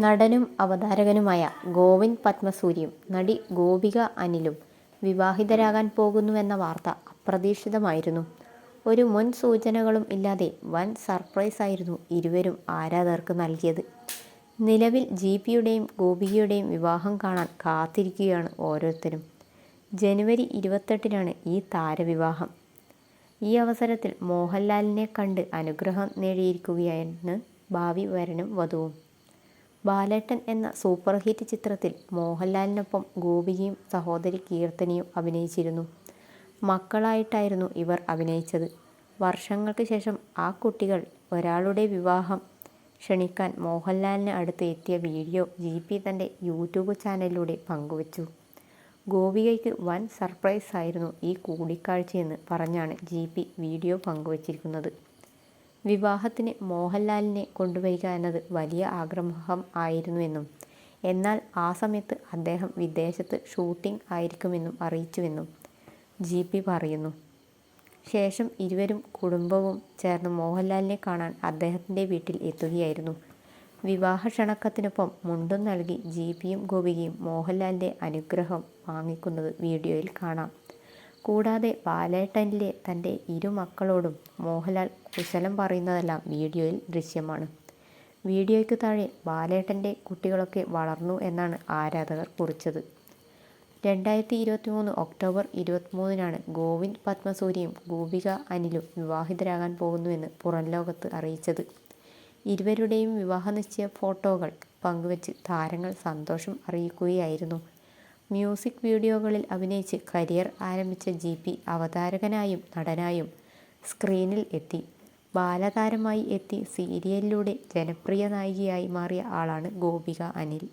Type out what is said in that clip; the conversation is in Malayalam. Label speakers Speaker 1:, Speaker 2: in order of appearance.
Speaker 1: നടനും അവതാരകനുമായ ഗോവിന്ദ് പത്മസൂര്യും നടി ഗോപിക അനിലും വിവാഹിതരാകാൻ പോകുന്നുവെന്ന വാർത്ത അപ്രതീക്ഷിതമായിരുന്നു. ഒരു മുൻ സൂചനകളും ഇല്ലാതെ വൻ സർപ്രൈസായിരുന്നു ഇരുവരും ആരാധകർക്ക് നൽകിയത്. നിലവിൽ ജി പിയുടെയും ഗോപികയുടെയും വിവാഹം കാണാൻ കാത്തിരിക്കുകയാണ് ഓരോരുത്തരും. ജനുവരി ഇരുപത്തെട്ടിനാണ് ഈ താരവിവാഹം. ഈ അവസരത്തിൽ മോഹൻലാലിനെ കണ്ട് അനുഗ്രഹം നേടിയിരിക്കുകയാണ് ഭാവി വരനും വധുവും. ബാലേട്ടൻ എന്ന സൂപ്പർ ഹിറ്റ് ചിത്രത്തിൽ മോഹൻലാലിനൊപ്പം ഗോപികയും സഹോദരി കീർത്തനിയും അഭിനയിച്ചിരുന്നു. മക്കളായിട്ടായിരുന്നു ഇവർ അഭിനയിച്ചത്. വർഷങ്ങൾക്ക് ശേഷം ആ കുട്ടികൾ ഒരാളുടെ വിവാഹം ക്ഷണിക്കാൻ മോഹൻലാലിന് അടുത്ത് എത്തിയ വീഡിയോ ജി പി തന്റെ യൂട്യൂബ് ചാനലിലൂടെ പങ്കുവച്ചു. ഗോപികയ്ക്ക് വൻ സർപ്രൈസായിരുന്നു ഈ കൂടിക്കാഴ്ചയെന്ന് പറഞ്ഞാണ് ജി പി വീഡിയോ പങ്കുവച്ചിരിക്കുന്നത്. വിവാഹത്തിന് മോഹൻലാലിനെ കൊണ്ടുവരിക എന്നത് വലിയ ആഗ്രഹം ആയിരുന്നുവെന്നും എന്നാൽ ആ സമയത്ത് അദ്ദേഹം വിദേശത്ത് ഷൂട്ടിംഗ് ആയിരിക്കുമെന്നും അറിയിച്ചുവെന്നും ജി പി പറയുന്നു. ശേഷം ഇരുവരും കുടുംബവും ചേർന്ന് മോഹൻലാലിനെ കാണാൻ അദ്ദേഹത്തിന്റെ വീട്ടിൽ എത്തുകയായിരുന്നു. വിവാഹ ക്ഷണക്കത്തിനൊപ്പം മുണ്ടും നൽകി ജി പിയും ഗോപികയും മോഹൻലാലിന്റെ അനുഗ്രഹം വാങ്ങിക്കുന്നത് വീഡിയോയിൽ കാണാം. കൂടാതെ ബാലേട്ടനിലെ തന്റെ ഇരു മക്കളോടും മോഹൻലാൽ കുശലം പറയുന്നതെല്ലാം വീഡിയോയിൽ ദൃശ്യമാണ്. വീഡിയോയ്ക്ക് താഴെ ബാലേട്ടന്റെ കുട്ടികളൊക്കെ വളർന്നു എന്നാണ് ആരാധകർ കുറിച്ചത്. രണ്ടായിരത്തി ഇരുപത്തി മൂന്ന് ഒക്ടോബർ ഇരുപത്തിമൂന്നിനാണ് ഗോവിന്ദ് പത്മസൂരിയും ഗോപിക അനിലും വിവാഹിതരാകാൻ പോകുന്നുവെന്ന് പുറംലോകത്ത് അറിയിച്ചത്. ഇരുവരുടെയും വിവാഹ നിശ്ചയ ഫോട്ടോകൾ പങ്കുവച്ച് താരങ്ങൾ സന്തോഷം അറിയിക്കുകയായിരുന്നു. മ്യൂസിക് വീഡിയോകളിൽ അഭിനയിച്ച് കരിയർ ആരംഭിച്ച ജി പി അവതാരകനായും നടനായും സ്ക്രീനിൽ എത്തി. ബാലതാരമായി എത്തി സീരിയലിലൂടെ ജനപ്രിയ നായികയായി മാറിയ ആളാണ് ഗോപിക അനിൽ.